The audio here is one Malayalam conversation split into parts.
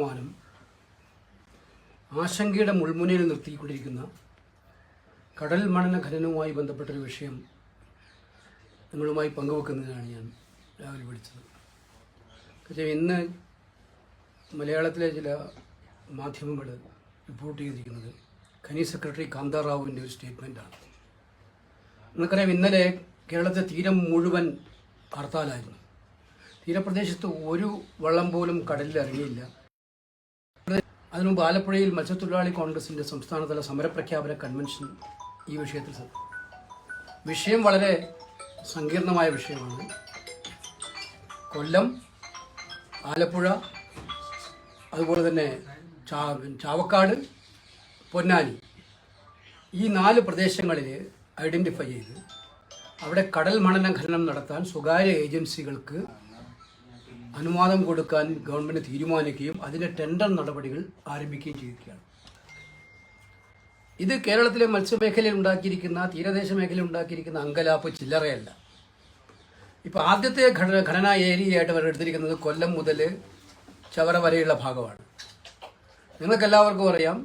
തീരുമാനം ആശങ്കയുടെ മുൾമുനയിൽ നിർത്തിക്കൊണ്ടിരിക്കുന്ന കടൽ മണന ഖനനവുമായി ബന്ധപ്പെട്ടൊരു വിഷയം നിങ്ങളുമായി പങ്കുവെക്കുന്നതിനാണ് ഞാൻ രാവിലെ വിളിച്ചത്. പക്ഷേ ഇന്ന് മലയാളത്തിലെ ചില മാധ്യമങ്ങൾ റിപ്പോർട്ട് ചെയ്തിരിക്കുന്നത് ഖനി സെക്രട്ടറി കാന്താറാവുവിന്റെ ഒരു സ്റ്റേറ്റ്മെന്റാണ് നിങ്ങൾക്കറിയാം ഇന്നലെ കേരളത്തെ തീരം മുഴുവൻ ഹർത്താലായിരുന്നു തീരപ്രദേശത്ത് ഒരു വള്ളം പോലും കടലിൽ ഇറങ്ങിയില്ല. അതിനു മുമ്പ് ആലപ്പുഴയിൽ മത്സ്യത്തൊഴിലാളി കോൺഗ്രസിന്റെ സംസ്ഥാനതല സമരപ്രഖ്യാപന കൺവെൻഷൻ ഈ വിഷയത്തിൽ വിഷയം വളരെ സങ്കീർണമായ വിഷയമാണ്. കൊല്ലം ആലപ്പുഴ അതുപോലെ തന്നെ ചാവക്കാട് പൊന്നാനി ഈ നാല് പ്രദേശങ്ങളിൽ ഐഡന്റിഫൈ ചെയ്ത് അവിടെ കടൽ മണന ഖനനം നടത്താൻ സ്വകാര്യ ഏജൻസികൾക്ക് അനുവാദം കൊടുക്കാൻ ഗവൺമെന്റ് തീരുമാനിക്കുകയും അതിന്റെ ടെൻഡർ നടപടികൾ ആരംഭിക്കുകയും ചെയ്തിരിക്കുകയാണ് ഇത് കേരളത്തിലെ മത്സ്യമേഖലയിൽ ഉണ്ടാക്കിയിരിക്കുന്ന തീരദേശ മേഖലയിൽ ഉണ്ടാക്കിയിരിക്കുന്ന അങ്കലാപ്പ് ചില്ലറയല്ല. ഇപ്പോൾ ആദ്യത്തെ ഘടന ഘടന ഏരിയയായിട്ട് അവർ എടുത്തിരിക്കുന്നത് കൊല്ലം മുതൽ ചവറ വരെയുള്ള ഭാഗമാണ്. നിങ്ങൾക്കെല്ലാവർക്കും അറിയാം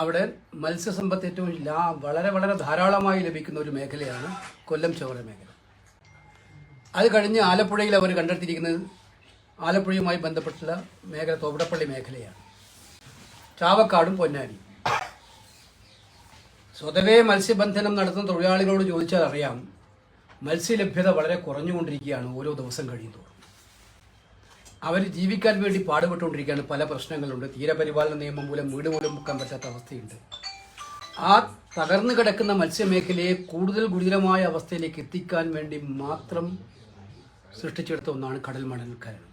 അവിടെ മത്സ്യസമ്പത്ത് ഏറ്റവും ലാ വളരെ വളരെ ധാരാളമായി ലഭിക്കുന്ന ഒരു മേഖലയാണ് കൊല്ലം ചവറ മേഖല. അത് കഴിഞ്ഞ് ആലപ്പുഴയിൽ അവർ കണ്ടെത്തിയിരിക്കുന്നത് ആലപ്പുഴയുമായി ബന്ധപ്പെട്ടുള്ള മേഖല തോവിടപ്പള്ളി മേഖലയാണ്. ചാവക്കാടും പൊന്നാനി. സ്വതവേ മത്സ്യബന്ധനം നടത്തുന്ന തൊഴിലാളികളോട് ചോദിച്ചാൽ അറിയാം മത്സ്യലഭ്യത വളരെ കുറഞ്ഞുകൊണ്ടിരിക്കുകയാണ് ഓരോ ദിവസം കഴിയുന്നതോറും അവർ ജീവിക്കാൻ വേണ്ടി പാടുപെട്ടുകൊണ്ടിരിക്കുകയാണ് പല പ്രശ്നങ്ങളുണ്ട്. തീരപരിപാലന നിയമം മൂലം വീട് പോലും വെക്കാൻ പറ്റാത്ത അവസ്ഥയുണ്ട്. ആ തകർന്നു കിടക്കുന്ന മത്സ്യമേഖലയെ കൂടുതൽ ഗുരുതരമായ അവസ്ഥയിലേക്ക് എത്തിക്കാൻ വേണ്ടി മാത്രം സൃഷ്ടിച്ചെടുത്ത ഒന്നാണ് കടൽ മണൽ ഖനനം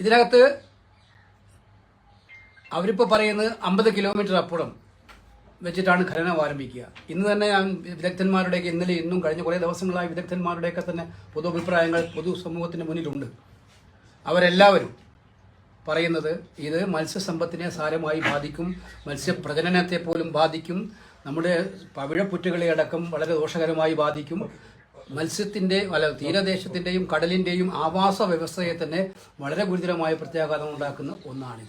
ഇതിനകത്ത് അവരിപ്പോൾ പറയുന്നത് അമ്പത് കിലോമീറ്റർ അപ്പുറം വെച്ചിട്ടാണ് ഖനനം ആരംഭിക്കുക. ഇന്ന് തന്നെ ഞാൻ വിദഗ്ധന്മാരുടെയൊക്കെ ഇന്നലെ ഇന്നും കഴിഞ്ഞ കുറേ ദിവസങ്ങളായി വിദഗ്ധന്മാരുടെയൊക്കെ തന്നെ പൊതു അഭിപ്രായങ്ങൾ പൊതു സമൂഹത്തിന് മുന്നിലുണ്ട്. അവരെല്ലാവരും പറയുന്നത് ഇത് മത്സ്യസമ്പത്തിനെ സാരമായി ബാധിക്കും മത്സ്യപ്രജനനത്തെ പോലും ബാധിക്കും നമ്മുടെ പവിഴപ്പുറ്റുകളെ അടക്കം വളരെ ദോഷകരമായി ബാധിക്കും. മത്സ്യത്തിന്റെ അല്ല തീരദേശത്തിന്റെയും കടലിന്റെയും ആവാസ വ്യവസ്ഥയെ തന്നെ വളരെ ഗുരുതരമായ പ്രത്യാഘാതം ഉണ്ടാക്കുന്ന ഒന്നാണ്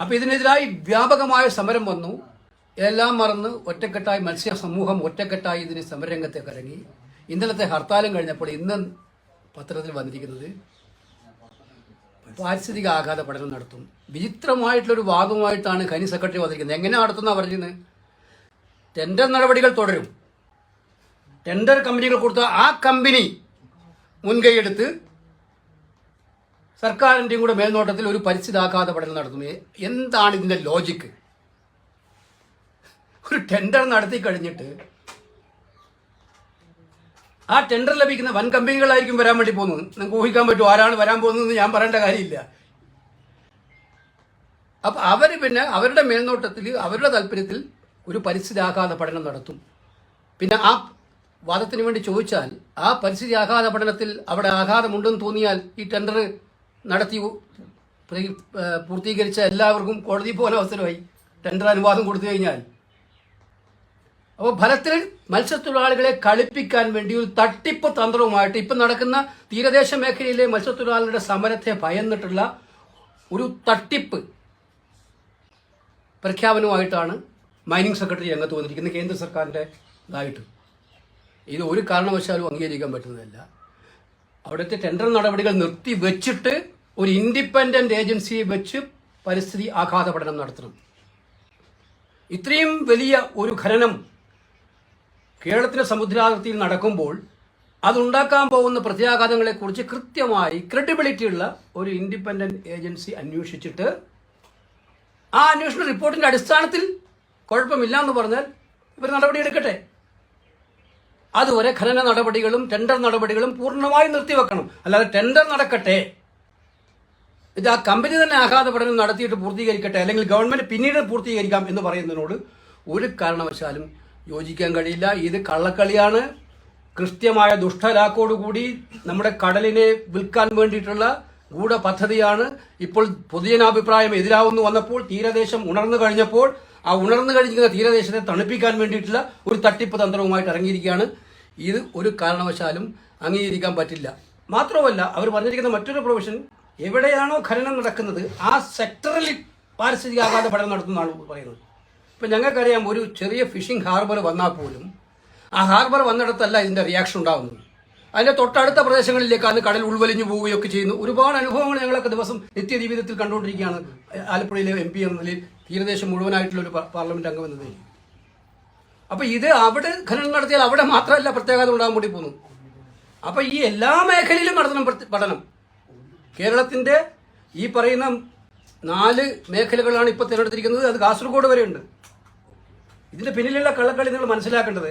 അപ്പൊ ഇതിനെതിരായി വ്യാപകമായ സമരം വന്നു. എല്ലാം മറന്ന് ഒറ്റക്കെട്ടായി മത്സ്യ സമൂഹം ഒറ്റക്കെട്ടായി ഇതിന് സമരംഗത്തെ കറങ്ങി ഇന്നലത്തെ ഹർത്താലും കഴിഞ്ഞപ്പോൾ ഇന്ന് പത്രത്തിൽ വന്നിരിക്കുന്നത് പാരിസ്ഥിതിക ആഘാത പഠനം നടത്തും. വിചിത്രമായിട്ടുള്ളൊരു വാദവുമായിട്ടാണ് ഖനി സെക്രട്ടറി വന്നിരിക്കുന്നത്. എങ്ങനെ നടത്തുന്ന പറഞ്ഞത് ടെൻഡർ നടപടികൾ തുടരും. ടെൻഡർ കമ്പനികൾ കൊടുത്ത ആ കമ്പനി മുൻകൈയെടുത്ത് സർക്കാരിന്റെയും കൂടെ മേൽനോട്ടത്തിൽ ഒരു പരിസ്ഥിതാഘാത പഠനം നടത്തുന്നു. എന്താണ് ഇതിന്റെ ലോജിക്ക് ഒരു ടെൻഡർ നടത്തി കഴിഞ്ഞിട്ട് ആ ടെൻഡർ ലഭിക്കുന്ന വൻ കമ്പനികളായിരിക്കും വരാൻ വേണ്ടി പോകുന്നത്. നിങ്ങൾക്ക് ഊഹിക്കാൻ പറ്റും ആരാണ് വരാൻ പോകുന്നതെന്ന് ഞാൻ പറയേണ്ട കാര്യമില്ല. അപ്പൊ അവർ പിന്നെ അവരുടെ മേൽനോട്ടത്തിൽ അവരുടെ താല്പര്യത്തിൽ ഒരു പരിസ്ഥിതി ആഘാത പഠനം നടത്തും. പിന്നെ ആ വാദത്തിന് വേണ്ടി ചോദിച്ചാൽ ആ പരിസ്ഥിതി ആഘാത പഠനത്തിൽ അവിടെ ആഘാതമുണ്ടെന്ന് തോന്നിയാൽ ഈ ടെൻഡർ നടത്തി പൂർത്തീകരിച്ച എല്ലാവർക്കും കോടതി പോലെ അവസരമായി ടെൻഡർ അനുവാദം കൊടുത്തു കഴിഞ്ഞാൽ. അപ്പോൾ ഫലത്തിൽ മത്സ്യത്തൊഴിലാളികളെ കളിപ്പിക്കാൻ വേണ്ടി ഒരു തട്ടിപ്പ് തന്ത്രവുമായിട്ട് ഇപ്പം നടക്കുന്ന തീരദേശ മേഖലയിലെ മത്സ്യത്തൊഴിലാളികളുടെ സമരത്തെ ഭയന്നിട്ടുള്ള ഒരു തട്ടിപ്പ് പ്രഖ്യാപനവുമായിട്ടാണ് മൈനിങ് സെക്രട്ടറി രംഗത്ത് വന്നിരിക്കുന്നത് കേന്ദ്ര സർക്കാരിന്റെ ഇതായിട്ട്. ഇത് ഒരു കാരണവശാലും അംഗീകരിക്കാൻ പറ്റുന്നതല്ല. അവിടുത്തെ ടെൻഡർ നടപടികൾ നിർത്തി വെച്ചിട്ട് ഒരു ഇൻഡിപെൻഡന്റ് ഏജൻസിയെ വെച്ച് പരിസ്ഥിതി ആഘാത പഠനം നടത്തണം. ഇത്രയും വലിയ ഒരു ഖനനം കേരളത്തിലെ സമുദ്രാതിർത്തിയിൽ നടക്കുമ്പോൾ അതുണ്ടാക്കാൻ പോകുന്ന പ്രത്യാഘാതങ്ങളെക്കുറിച്ച് കൃത്യമായി ക്രെഡിബിലിറ്റി ഉള്ള ഒരു ഇൻഡിപെൻഡന്റ് ഏജൻസി അന്വേഷിച്ചിട്ട് ആ അന്വേഷണ റിപ്പോർട്ടിന്റെ അടിസ്ഥാനത്തിൽ കുഴപ്പമില്ല എന്ന് പറഞ്ഞാൽ ഇവർ നടപടിയെടുക്കട്ടെ. അതുവരെ ഖനന നടപടികളും ടെൻഡർ നടപടികളും പൂർണമായി നിർത്തിവെക്കണം. അല്ലാതെ ടെൻഡർ നടക്കട്ടെ. ഇത് ആ കമ്പനി തന്നെ ആഘാത പഠനം നടത്തിയിട്ട് പൂർത്തീകരിക്കട്ടെ അല്ലെങ്കിൽ ഗവൺമെന്റ് പിന്നീട് പൂർത്തീകരിക്കാം എന്ന് പറയുന്നതിനോട് ഒരു കാരണവശാലും യോജിക്കാൻ കഴിയില്ല. ഇത് കള്ളക്കളിയാണ്. കൃത്യമായ ദുഷ്ടലാക്കോടുകൂടി നമ്മുടെ കടലിനെ വിൽക്കാൻ വേണ്ടിയിട്ടുള്ള ഗൂഢ പദ്ധതിയാണ് ഇപ്പോൾ പൊതുജനാഭിപ്രായം എതിരാവുന്നു വന്നപ്പോൾ തീരദേശം ഉണർന്നു കഴിഞ്ഞപ്പോൾ ആ ഉണർന്നു കഴിഞ്ഞിരിക്കുന്ന തീരദേശത്തെ തണുപ്പിക്കാൻ വേണ്ടിയിട്ടുള്ള ഒരു തട്ടിപ്പ് തന്ത്രവുമായിട്ട് ഇറങ്ങിയിരിക്കുകയാണ്. ഇത് ഒരു കാരണവശാലും അംഗീകരിക്കാൻ പറ്റില്ല. മാത്രമല്ല അവർ പറഞ്ഞിരിക്കുന്ന മറ്റൊരു പ്രൊവിഷൻ എവിടെയാണോ ഖനനം നടക്കുന്നത് ആ സെക്ടറിൽ പാരിസ്ഥിതിക ആഘാത പഠനം നടത്തുന്നതാണ് പറയുന്നത്. ഇപ്പം ഞങ്ങൾക്കറിയാം ഒരു ചെറിയ ഫിഷിംഗ് ഹാർബർ വന്നാൽ പോലും ആ ഹാർബർ വന്നിടത്തല്ല ഇതിന്റെ റിയാക്ഷൻ ഉണ്ടാകുന്നത് അതിന്റെ തൊട്ടടുത്ത പ്രദേശങ്ങളിലേക്ക് അത് കടൽ ഉൾവലിഞ്ഞു പോവുകയൊക്കെ ചെയ്യുന്നു. ഒരുപാട് അനുഭവങ്ങൾ ഞങ്ങളൊക്കെ ദിവസം നിത്യജീവിതത്തിൽ കണ്ടുകൊണ്ടിരിക്കുകയാണ്. ആലപ്പുഴയിലെ എം പി എന്ന നിലയിൽ തീരദേശം മുഴുവനായിട്ടുള്ള ഒരു പാർലമെന്റ് അംഗം എന്ന അപ്പൊ ഇത് അവിടെ ഖനനം നടത്തിയാൽ അവിടെ മാത്രമല്ല പ്രത്യേകത ഉണ്ടാകാൻ വേണ്ടി പോകുന്നു. അപ്പൊ ഈ എല്ലാ മേഖലയിലും നടത്തണം പഠനം. കേരളത്തിന്റെ ഈ പറയുന്ന നാല് മേഖലകളാണ് ഇപ്പോൾ തിരഞ്ഞെടുത്തിരിക്കുന്നത്. അത് കാസർഗോഡ് വരെയുണ്ട്. ഇതിന്റെ പിന്നിലുള്ള കള്ളക്കളി നിങ്ങൾ മനസ്സിലാക്കേണ്ടത്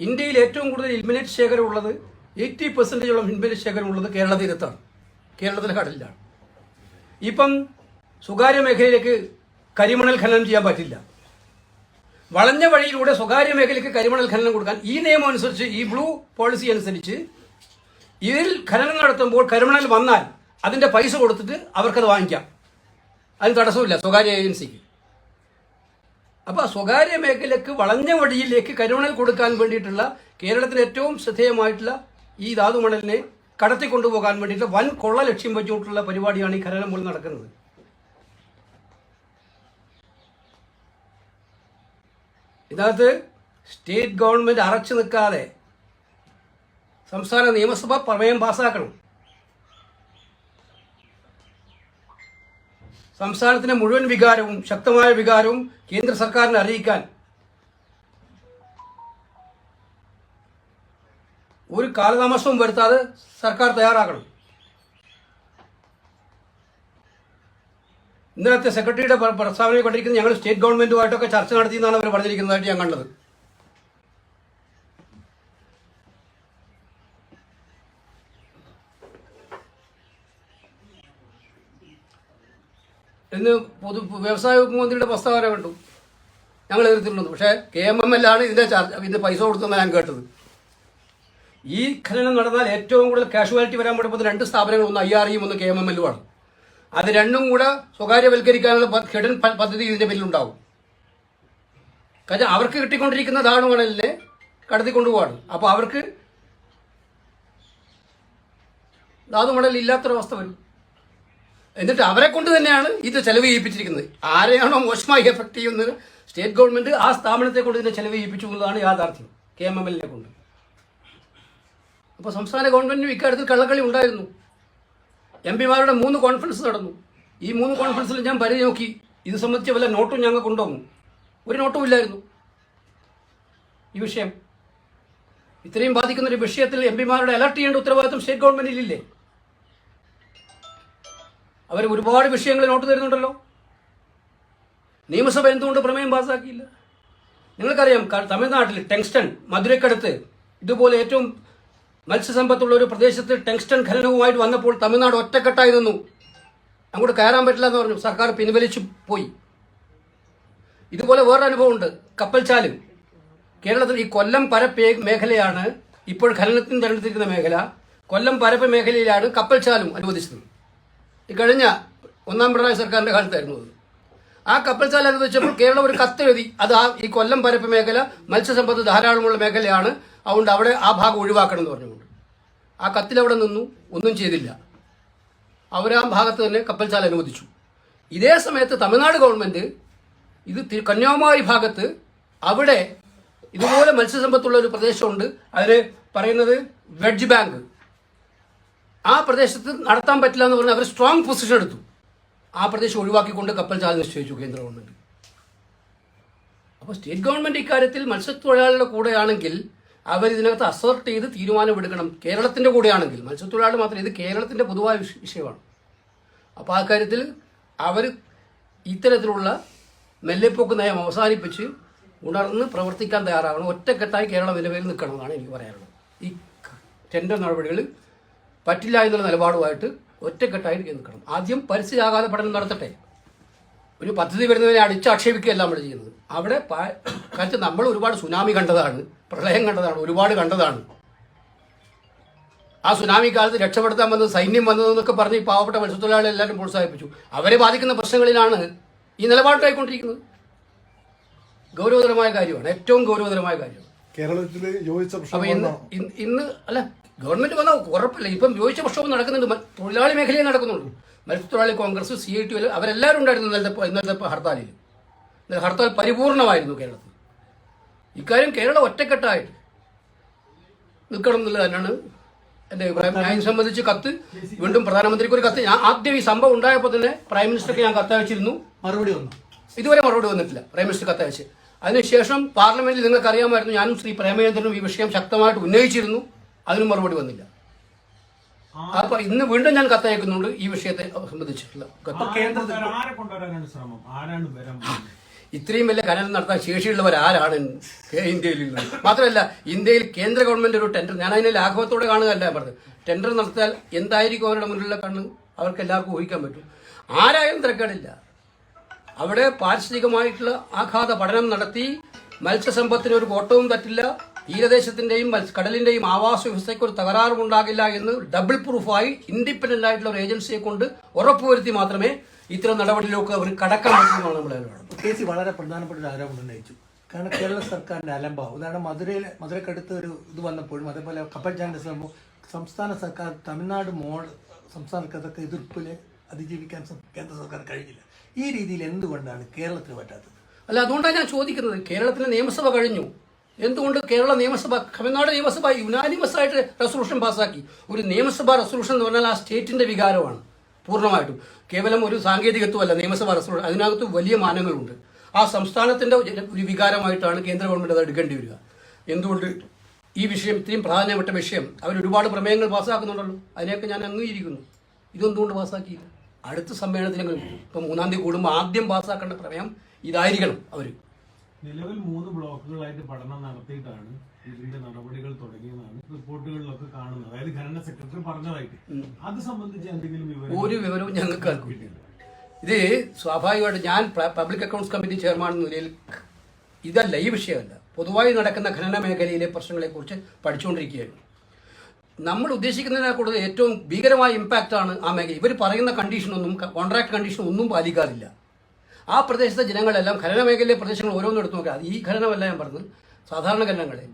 ഇന്ത്യയിൽ ഏറ്റവും കൂടുതൽ ഇൽമിനേറ്റ് ശേഖരം ഉള്ളത് എയ്റ്റി പെർസെന്റേജോളം ശേഖരം ഉള്ളത് കേരള തീരത്താണ്. കേരളത്തിലെ കടലിലാണ്. ഇപ്പം സ്വകാര്യ മേഖലയിലേക്ക് കരിമണൽ ഖനനം ചെയ്യാൻ പറ്റില്ല. വളഞ്ഞ വഴിയിലൂടെ സ്വകാര്യ മേഖലയ്ക്ക് കരിമണൽ ഖനനം കൊടുക്കാൻ ഈ നിയമം അനുസരിച്ച് ഈ ബ്ലൂ പോളിസി അനുസരിച്ച് ഇതിൽ ഖനനം നടത്തുമ്പോൾ കരിമണൽ വന്നാൽ അതിന്റെ പൈസ കൊടുത്തിട്ട് അവർക്കത് വാങ്ങിക്കാം. അതിന് തടസ്സമില്ല സ്വകാര്യ ഏജൻസിക്ക്. അപ്പൊ സ്വകാര്യ മേഖലയ്ക്ക് വളഞ്ഞ വഴിയിലേക്ക് കരുണൽ കൊടുക്കാൻ വേണ്ടിയിട്ടുള്ള കേരളത്തിലെ ഏറ്റവും ശ്രദ്ധേയമായിട്ടുള്ള ഈ ധാതുമണലിനെ കടത്തിക്കൊണ്ടുപോകാൻ വേണ്ടിയിട്ടുള്ള വൻ കൊള്ള ലക്ഷ്യം വെച്ചുകൊണ്ടുള്ള പരിപാടിയാണ് ഈ ഖനനം മൂലം നടക്കുന്നത്. ഇതിനകത്ത് സ്റ്റേറ്റ് ഗവൺമെന്റ് അറച്ചു നിൽക്കാതെ സംസ്ഥാന നിയമസഭ പ്രമേയം പാസ്സാക്കണം സംസ്ഥാനത്തിന്റെ മുഴുവൻ വികാരവും ശക്തമായ വികാരവും കേന്ദ്ര സർക്കാരിനെ അറിയിക്കാൻ ഒരു കാലതാമസവും വരുത്താതെ സർക്കാർ തയ്യാറാക്കണം ഇന്നലത്തെ സെക്രട്ടറിയുടെ പ്ര- പ്രസ്താവനയിൽ കണ്ടിരിക്കുന്നത് ഞങ്ങൾ സ്റ്റേറ്റ് ഗവൺമെന്റുമായിട്ടൊക്കെ ചർച്ച നടത്തിയെന്നാണ് അവർ പറഞ്ഞിരിക്കുന്നതായിട്ട് ഞാൻ കണ്ടത്. ഇന്ന് പൊതു വ്യവസായ വകുപ്പ് മന്ത്രിയുടെ പ്രസ്താവന കണ്ടു. ഞങ്ങൾ എതിർത്തിട്ടുണ്ട് പക്ഷേ കെ എം എം എൽ ആണ് ഇതിന്റെ ചാർജ് ഇതിന്റെ പൈസ കൊടുത്തെന്ന് ഞാൻ കേട്ടത്. ഈ ഖനനം നടന്നാൽ ഏറ്റവും കൂടുതൽ കാഷ്വാലിറ്റി വരാൻ പറ്റുമ്പോൾ രണ്ട് സ്ഥാപനങ്ങൾ ഒന്ന് ഐ ആർ ഇയും ഒന്ന് കെ എം എം എല്ലുമാണ് അത് രണ്ടും കൂടെ സ്വകാര്യവൽക്കരിക്കാനുള്ള ഹിഡൻ പദ്ധതി ഇതിന്റെ പിന്നിലുണ്ടാവും. കാരണം അവർക്ക് കിട്ടിക്കൊണ്ടിരിക്കുന്ന ധാരണകളല്ലേ കടത്തി കൊണ്ടുപോകാണ് അപ്പോൾ അവർക്ക് ധാതുമണൽ ഇല്ലാത്തൊരവസ്ഥ വരും. എന്നിട്ട് അവരെ കൊണ്ട് തന്നെയാണ് ഇത് ചെലവ് ചെയ്യിപ്പിച്ചിരിക്കുന്നത്. ആരെയാണോ മോശമായി എഫക്ട് ചെയ്യുന്നത് സ്റ്റേറ്റ് ഗവൺമെന്റ് ആ സ്ഥാപനത്തെ കൊണ്ട് ഇതിനെ ചെലവ് ചെയ്യിപ്പിച്ചു എന്നതാണ് യാഥാർത്ഥ്യം കെ എം എം എല്ലിനെ കൊണ്ട്. അപ്പോൾ സംസ്ഥാന ഗവൺമെന്റിനും ഇക്കാര്യത്തിൽ കള്ളക്കളി ഉണ്ടായിരുന്നു. എം പിമാരുടെ മൂന്ന് കോൺഫറൻസ് നടന്നു. ഈ മൂന്ന് കോൺഫറൻസിൽ ഞാൻ പരിധി നോക്കി ഇത് സംബന്ധിച്ച വല്ല നോട്ടും ഞങ്ങൾക്ക് കൊണ്ടുവന്നു ഒരു നോട്ടും ഇല്ലായിരുന്നു. ഈ വിഷയം. ഇത്രയും ബാധിക്കുന്ന ഒരു വിഷയത്തിൽ എം പിമാരുടെ അലർട്ട് ചെയ്യേണ്ട ഉത്തരവാദിത്വം സ്റ്റേറ്റ് ഗവൺമെന്റിലില്ലേ അവർ ഒരുപാട് വിഷയങ്ങൾ നോട്ട് തരുന്നുണ്ടല്ലോ. നിയമസഭ എന്തുകൊണ്ട് പ്രമേയം പാസ്സാക്കിയില്ല നിങ്ങൾക്കറിയാം തമിഴ്നാട്ടിൽ ടെങ്സ്റ്റൺ മധുരക്കടുത്ത് ഇതുപോലെ ഏറ്റവും മത്സ്യസമ്പത്തുള്ള ഒരു പ്രദേശത്ത് ടെങ്സ്റ്റൺ ഖനനവുമായിട്ട് വന്നപ്പോൾ തമിഴ്നാട് ഒറ്റക്കെട്ടായി നിന്നു. അങ്ങോട്ട് കയറാൻ പറ്റില്ല എന്ന് പറഞ്ഞു. സർക്കാർ പിൻവലിച്ചു പോയി. ഇതുപോലെ വേറൊരു അനുഭവമുണ്ട്. കപ്പൽച്ചാലും കേരളത്തിൽ ഈ കൊല്ലം പരപ്പ് മേഖലയാണ് ഇപ്പോൾ ഖനനത്തിന് തിരഞ്ഞെടുത്തിരിക്കുന്ന മേഖല. കൊല്ലം പരപ്പ് മേഖലയിലാണ് കപ്പൽച്ചാലും അനുവദിച്ചത്. കഴിഞ്ഞ ഒന്നാം പിണറായി സർക്കാരിന്റെ കാലത്തായിരുന്നു അത്. ആ കപ്പൽശാല അനുവദിച്ചപ്പോൾ കേരളം ഒരു കത്ത് എഴുതി അത് ആ ഈ കൊല്ലം പരപ്പ് മേഖല മത്സ്യസമ്പത്ത് ധാരാളമുള്ള മേഖലയാണ് അതുകൊണ്ട് അവിടെ ആ ഭാഗം ഒഴിവാക്കണം എന്ന് പറഞ്ഞുകൊണ്ട്. ആ കത്തിൽ അവിടെ നിന്നു ഒന്നും ചെയ്തില്ല. അവർ ആ ഭാഗത്ത് തന്നെ കപ്പൽശാല അനുവദിച്ചു. ഇതേ സമയത്ത് തമിഴ്നാട് ഗവൺമെന്റ് ഇത് കന്യാകുമാരി ഭാഗത്ത് അവിടെ ഇതുപോലെ മത്സ്യസമ്പത്തുള്ള ഒരു പ്രദേശമുണ്ട്. അതിന് പറയുന്നത് വെഡ്ജ് ബാങ്ക്. ആ പ്രദേശത്ത് നടത്താൻ പറ്റില്ല എന്ന് പറഞ്ഞ് അവർ സ്ട്രോങ് പൊസിഷൻ എടുത്തു. ആ പ്രദേശം ഒഴിവാക്കിക്കൊണ്ട് കപ്പൽ ചാൽ നിശ്ചയിച്ചു കേന്ദ്ര ഗവൺമെന്റ്. അപ്പോൾ സ്റ്റേറ്റ് ഗവൺമെന്റ് ഇക്കാര്യത്തിൽ മത്സ്യത്തൊഴിലാളികളുടെ കൂടെയാണെങ്കിൽ അവർ ഇതിനകത്ത് അസർട്ട് ചെയ്ത് തീരുമാനമെടുക്കണം കേരളത്തിന്റെ കൂടെയാണെങ്കിൽ. മത്സ്യത്തൊഴിലാളി മാത്രം ഇത് കേരളത്തിന്റെ പൊതുവായ വിഷയമാണ്. അപ്പോൾ ആ കാര്യത്തിൽ അവർ ഇത്തരത്തിലുള്ള മെല്ലെപ്പോക്ക് നയം അവസാനിപ്പിച്ച് ഉണർന്ന് പ്രവർത്തിക്കാൻ തയ്യാറാകണം ഒറ്റക്കെട്ടായി കേരളം നിലവിൽ നിൽക്കണം എന്നാണ് എനിക്ക് പറയാനുള്ളത്. ഈ ടെൻഡർ നടപടികൾ പറ്റില്ല എന്നുള്ള നിലപാടുമായിട്ട് ഒറ്റക്കെട്ടായിട്ട് നിൽക്കണം ആദ്യം പരിസ്ഥിതിയാകാതെ പഠനം നടത്തട്ടെ. ഒരു പദ്ധതി വരുന്നതിനെ അടിച്ചാക്ഷേപിക്കുകയല്ല നമ്മൾ ചെയ്യുന്നത്. അവിടെ കാരണം കാലത്ത് നമ്മൾ ഒരുപാട് സുനാമി കണ്ടതാണ് പ്രളയം കണ്ടതാണ് ഒരുപാട് കണ്ടതാണ്. ആ സുനാമി കാലത്ത് രക്ഷപ്പെടുത്താൻ വന്നത് സൈന്യം വന്നതെന്നൊക്കെ പറഞ്ഞ് ഈ പാവപ്പെട്ട മത്സ്യത്തൊഴിലാളികൾ എല്ലാവരും പ്രോത്സാഹിപ്പിച്ചു. അവരെ ബാധിക്കുന്ന പ്രശ്നങ്ങളിലാണ് ഈ നിലപാടായിക്കൊണ്ടിരിക്കുന്നത് ഗൗരവതരമായ കാര്യമാണ് ഏറ്റവും ഗൗരവതരമായ കാര്യമാണ്. കേരളത്തിൽ യോജിച്ച ഇന്ന് അല്ല ഗവൺമെന്റ് വന്നാൽ ഉറപ്പില്ല? ഇപ്പം ചോദിച്ച പ്രക്ഷോഭം നടക്കുന്നുണ്ട്. തൊഴിലാളി മേഖലയിൽ നടക്കുന്നുള്ളൂ മത്സ്യത്തൊഴിലാളി കോൺഗ്രസ് സി ഐ ടി അവരെല്ലാവരും ഉണ്ടായിരുന്നു ഇന്നലത്തെ ഇന്നലത്തെ ഹർത്താലിൽ. ഇന്നലെ ഹർത്താൽ പരിപൂർണമായിരുന്നു കേരളത്തിൽ. ഇക്കാര്യം കേരളം ഒറ്റക്കെട്ടായിട്ട് നിൽക്കണം എന്നുള്ളത് തന്നെയാണ് എന്റെ അഭിപ്രായം. ഞാൻ സംബന്ധിച്ച് കത്ത് വീണ്ടും പ്രധാനമന്ത്രിക്ക് ഒരു കത്ത് ഞാൻ ആദ്യം ഈ സംഭവം ഉണ്ടായപ്പോൾ തന്നെ പ്രൈം മിനിസ്റ്റർക്ക് ഞാൻ കത്തയച്ചിരുന്നു മറുപടി വന്നു. ഇതുവരെ മറുപടി വന്നിട്ടില്ല പ്രൈം മിനിസ്റ്റർ കത്തയച്ച്. അതിനുശേഷം പാർലമെന്റിൽ നിങ്ങൾക്ക് അറിയാമായിരുന്നു ഞാനും ശ്രീ പ്രേമചന്ദ്രനും ഈ വിഷയം ശക്തമായിട്ട് ഉന്നയിച്ചിരുന്നു. അതിനും മറുപടി വന്നില്ല. അപ്പൊ ഇന്ന് വീണ്ടും ഞാൻ കത്തയക്കുന്നുണ്ട് ഈ വിഷയത്തെ സംബന്ധിച്ചിട്ടുള്ള ഇത്രയും വലിയ കനൽ നടത്താൻ ശേഷിയുള്ളവർ ആരാണ് ഇന്ത്യയിൽ മാത്രമല്ല ഇന്ത്യയിൽ കേന്ദ്ര ഗവൺമെന്റ് ഒരു ടെൻഡർ ഞാൻ അതിനെ ലാഘവത്തോടെ കാണുകയല്ല പറഞ്ഞത്. ടെൻഡർ നടത്തിയാൽ എന്തായിരിക്കും അവരുടെ മുന്നിലുള്ള കണ്ണ്? അവർക്ക് എല്ലാവർക്കും ഊഹിക്കാൻ പറ്റും. ആരായാലും തിരക്കേടില്ല. അവിടെ പാരിസ്ഥിതികമായിട്ടുള്ള ആഘാത പഠനം നടത്തി മത്സ്യസമ്പത്തിന് ഒരു കോട്ടവും തട്ടില്ല തീരദേശത്തിന്റെയും കടലിന്റെയും ആവാസ വ്യവസ്ഥയ്ക്ക് ഒരു തകരാറും ഉണ്ടാകില്ല എന്ന് ഡബിൾ പ്രൂഫായി ഇൻഡിപെൻഡന്റ് ആയിട്ടുള്ള ഒരു ഏജൻസിയെ കൊണ്ട് ഉറപ്പുവരുത്തി മാത്രമേ ഇത്തരം നടപടിയിലൊക്കെ അവർ കടക്കാൻ പറ്റുമെന്നാണ് നമ്മളെ സി വളരെ പ്രധാനപ്പെട്ട ഒരു ആരോപണം ഉന്നയിച്ചു. കാരണം കേരള സർക്കാരിന്റെ അലംഭാവം ഉദാഹരണം മധുരയിൽ മധുരക്കടുത്ത് ഒരു ഇത് വന്നപ്പോഴും അതേപോലെ കപ്പൽ ചാൻഡ് സംഭവം സംസ്ഥാന സർക്കാർ തമിഴ്നാട് മോൾ സംസ്ഥാന അതൊക്കെ എതിർപ്പിലെ അതിജീവിക്കാൻ കേന്ദ്ര സർക്കാർ കഴിഞ്ഞില്ല. ഈ രീതിയിൽ എന്തുകൊണ്ടാണ് കേരളത്തിന് പറ്റാത്തത്? അല്ല അതുകൊണ്ടാണ് ഞാൻ ചോദിക്കുന്നത്. കേരളത്തിലെ നിയമസഭ കഴിഞ്ഞു. എന്തുകൊണ്ട് കേരള നിയമസഭ തമിഴ്നാട് നിയമസഭ യുനാനിമസ് ആയിട്ട് റെസൊല്യൂഷൻ പാസ്സാക്കി? ഒരു നിയമസഭ റെസൊല്യൂഷൻ എന്ന് പറഞ്ഞാൽ ആ സ്റ്റേറ്റിന്റെ വികാരമാണ് പൂർണമായിട്ടും. കേവലം ഒരു സാങ്കേതികത്വമല്ല നിയമസഭ റെസൊല്യൂഷൻ അതിനകത്ത് വലിയ മാനങ്ങളുണ്ട്. ആ സംസ്ഥാനത്തിന്റെ ഒരു വികാരമായിട്ടാണ് കേന്ദ്ര ഗവൺമെന്റ് അത് എടുക്കേണ്ടി വരിക. എന്തുകൊണ്ട് ഈ വിഷയം ഇത്രയും പ്രാധാന്യപ്പെട്ട വിഷയം അവർ ഒരുപാട് പ്രമേയങ്ങൾ പാസ്സാക്കുന്നുണ്ടല്ലോ. അതിനെയൊക്കെ ഞാൻ അംഗീകരിക്കുന്നു. ഇതെന്തുകൊണ്ട് പാസ്സാക്കിയില്ല? അടുത്ത സമ്മേളനത്തിലെങ്കിലും ഇപ്പം മൂന്നാം തീയതി കൂടുമ്പോൾ ആദ്യം പാസ്സാക്കേണ്ട പ്രമേയം ഇതായിരിക്കണം അവർ നിലവിൽ മൂന്ന് ബ്ലോക്കുകളായിട്ട് പഠനം നടത്തിയിട്ടാണ് ഇതിന്റെ നടപടികൾ തുടങ്ങിയതാണ്. റിപ്പോർട്ടുകളിലൊക്കെ കാണുന്നത്. അതായത് ഖനന സെക്രട്ടറി പറഞ്ഞതായിട്ട്. അത് സംബന്ധിച്ച് എന്തെങ്കിലും വിവരം ഒരു വിവരവും ഞങ്ങൾക്ക് കിട്ടിയില്ല ഇത് സ്വാഭാവികമായിട്ട് ഞാൻ പബ്ലിക് അക്കൗണ്ട്സ് കമ്മിറ്റി ചെയർമാൻ എന്ന നിലയിൽ ഇതല്ല ഈ വിഷയമല്ല. പൊതുവായി നടക്കുന്ന ഖനന മേഖലയിലെ പ്രശ്നങ്ങളെക്കുറിച്ച് പഠിച്ചുകൊണ്ടിരിക്കുകയാണ്. നമ്മൾ ഉദ്ദേശിക്കുന്നതിനെ കൂടുതൽ ഏറ്റവും ഭീകരമായ ഇമ്പാക്റ്റാണ് ആ മേഖല. ഇവർ പറയുന്ന കണ്ടീഷനൊന്നും കോൺട്രാക്ട് കണ്ടീഷൻ ഒന്നും പാലിക്കാറില്ല. ആ പ്രദേശത്തെ ജനങ്ങളെല്ലാം ഖനന മേഖലയിലെ പ്രദേശങ്ങൾ ഓരോന്നും എടുത്തു നോക്കുക അത് ഈ ഖനനമല്ല ഞാൻ പറഞ്ഞത്. സാധാരണ ഖനനങ്ങളെ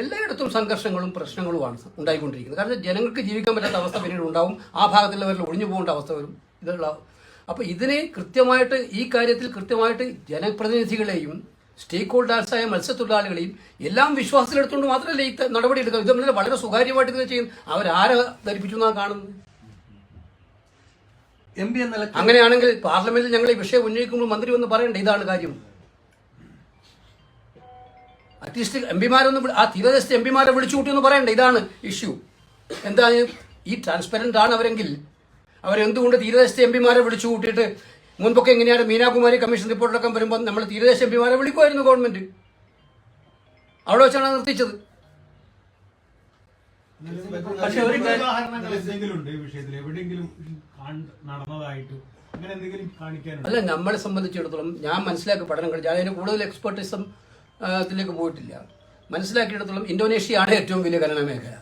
എല്ലായിടത്തും സംഘർഷങ്ങളും പ്രശ്നങ്ങളുമാണ് ഉണ്ടായിക്കൊണ്ടിരിക്കുന്നത്. കാരണം ജനങ്ങൾക്ക് ജീവിക്കാൻ പറ്റാത്ത അവസ്ഥ പിന്നീട് ഉണ്ടാവും. ആ ഭാഗത്തുള്ളവരിൽ ഒഴിഞ്ഞു പോകേണ്ട അവസ്ഥ വരും. ഇതുള്ള അപ്പോൾ ഇതിനെ കൃത്യമായിട്ട് ഈ കാര്യത്തിൽ കൃത്യമായിട്ട് ജനപ്രതിനിധികളെയും സ്റ്റേക്ക് ഹോൾഡേഴ്സായ മത്സ്യത്തൊഴിലാളികളെയും എല്ലാം വിശ്വാസത്തിലെടുത്തുകൊണ്ട് മാത്രമല്ല ഈ നടപടി എടുക്കുക ഇത് വളരെ സ്വകാര്യമായിട്ട് ഇത് ചെയ്യും. അവരാരെ ധരിപ്പിച്ചു എന്നാണ് കാണുന്നത്. എം പി എന്ന അങ്ങനെയാണെങ്കിൽ പാർലമെന്റിൽ ഞങ്ങൾ ഈ വിഷയം ഉന്നയിക്കുമ്പോൾ മന്ത്രി ഒന്ന് പറയണ്ടേ? ഇതാണ് കാര്യം. അറ്റ്ലീസ്റ്റ് എം പിമാരൊന്ന് ആ തീരദേശത്തെ എം പിമാരെ വിളിച്ചു കൂട്ടി ഒന്ന് പറയണ്ടേ? ഇതാണ് ഇഷ്യൂ എന്താ ഈ ട്രാൻസ്പെറന്റ് ആണ് അവരെങ്കിൽ അവരെന്തുകൊണ്ട് തീരദേശത്തെ എം പിമാരെ വിളിച്ചു കൂട്ടിയിട്ട് മുൻപൊക്കെ എങ്ങനെയാണ് മീനാകുമാരി കമ്മീഷൻ റിപ്പോർട്ടൊക്കെ വരുമ്പോൾ നമ്മൾ തീരദേശ എം പിമാരെ വിളിക്കുമായിരുന്നു ഗവൺമെന്റ്. അവിടെ വെച്ചാണ് നിർത്തിച്ചത്. പക്ഷേ ഒരു വിഷയത്തിൽ. എവിടെയെങ്കിലും നടന്നതായിട്ട് അല്ല നമ്മളെ സംബന്ധിച്ചിടത്തോളം ഞാൻ മനസ്സിലാക്കി പഠനം ഞാൻ അതിന് കൂടുതൽ എക്സ്പെർട്ടിസം ഇതിലേക്ക് പോയിട്ടില്ല. മനസ്സിലാക്കിയിടത്തോളം ഇന്തോനേഷ്യയാണ് ഏറ്റവും വലിയ ഖനന മേഖല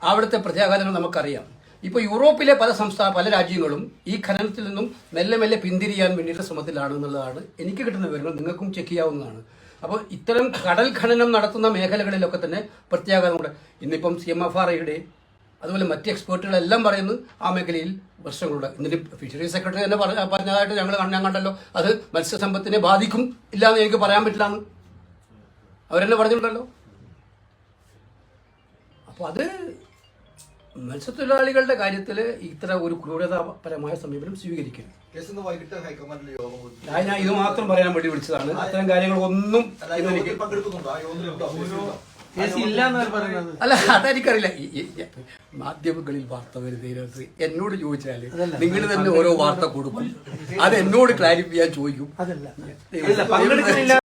അവിടുത്തെ പ്രത്യാഘാതങ്ങൾ നമുക്കറിയാം. ഇപ്പോൾ യൂറോപ്പിലെ പല സംസ്ഥാന പല രാജ്യങ്ങളും ഈ ഖനനത്തിൽ നിന്നും മെല്ലെ മെല്ലെ പിന്തിരിയാൻ വേണ്ടിയിട്ട് ശ്രമത്തിലാണ് എന്നുള്ളതാണ് എനിക്ക് കിട്ടുന്ന വിവരങ്ങൾ. നിങ്ങൾക്കും ചെക്ക് ചെയ്യാവുന്നതാണ്. അപ്പോൾ ഇത്തരം കടൽ ഖനനം നടത്തുന്ന മേഖലകളിലൊക്കെ തന്നെ പ്രത്യാഘാതമുണ്ട് ഇന്നിപ്പം സി എം എഫ് ആർ ഐയുടെ അതുപോലെ മറ്റ് എക്സ്പേർട്ടുകളെല്ലാം പറയുന്നു ആ മേഖലയിൽ പ്രശ്നങ്ങളുണ്ട് എന്നിട്ട് ഫിഷറീസ് സെക്രട്ടറി തന്നെ പറഞ്ഞ പറഞ്ഞതായിട്ട് ഞങ്ങൾ ഞാൻ കണ്ടല്ലോ. അത് മത്സ്യസമ്പത്തിനെ ബാധിക്കും ഇല്ല എന്ന് എനിക്ക് പറയാൻ പറ്റില്ല എന്ന് അവരെന്നെ പറഞ്ഞിട്ടുണ്ടല്ലോ. അപ്പോൾ അത് മത്സ്യത്തൊഴിലാളികളുടെ കാര്യത്തിൽ ഇത്ര ഒരു ക്രൂരതാപരമായ സമീപനം സ്വീകരിക്കരുത്. ഞാൻ ഇത് മാത്രം പറയാൻ വേണ്ടി വിളിച്ചതാണ്. അത്തരം കാര്യങ്ങൾ ഒന്നും അല്ല അതെനിക്കറിയില്ല. മാധ്യമങ്ങളിൽ വാർത്ത വരുന്നതിനകത്ത് എന്നോട് ചോദിച്ചാൽ നിങ്ങൾ തന്നെ ഓരോ വാർത്ത കൊടുക്കും. അത് എന്നോട് ക്ലാരിഫൈ ചെയ്യാൻ ചോദിക്കും.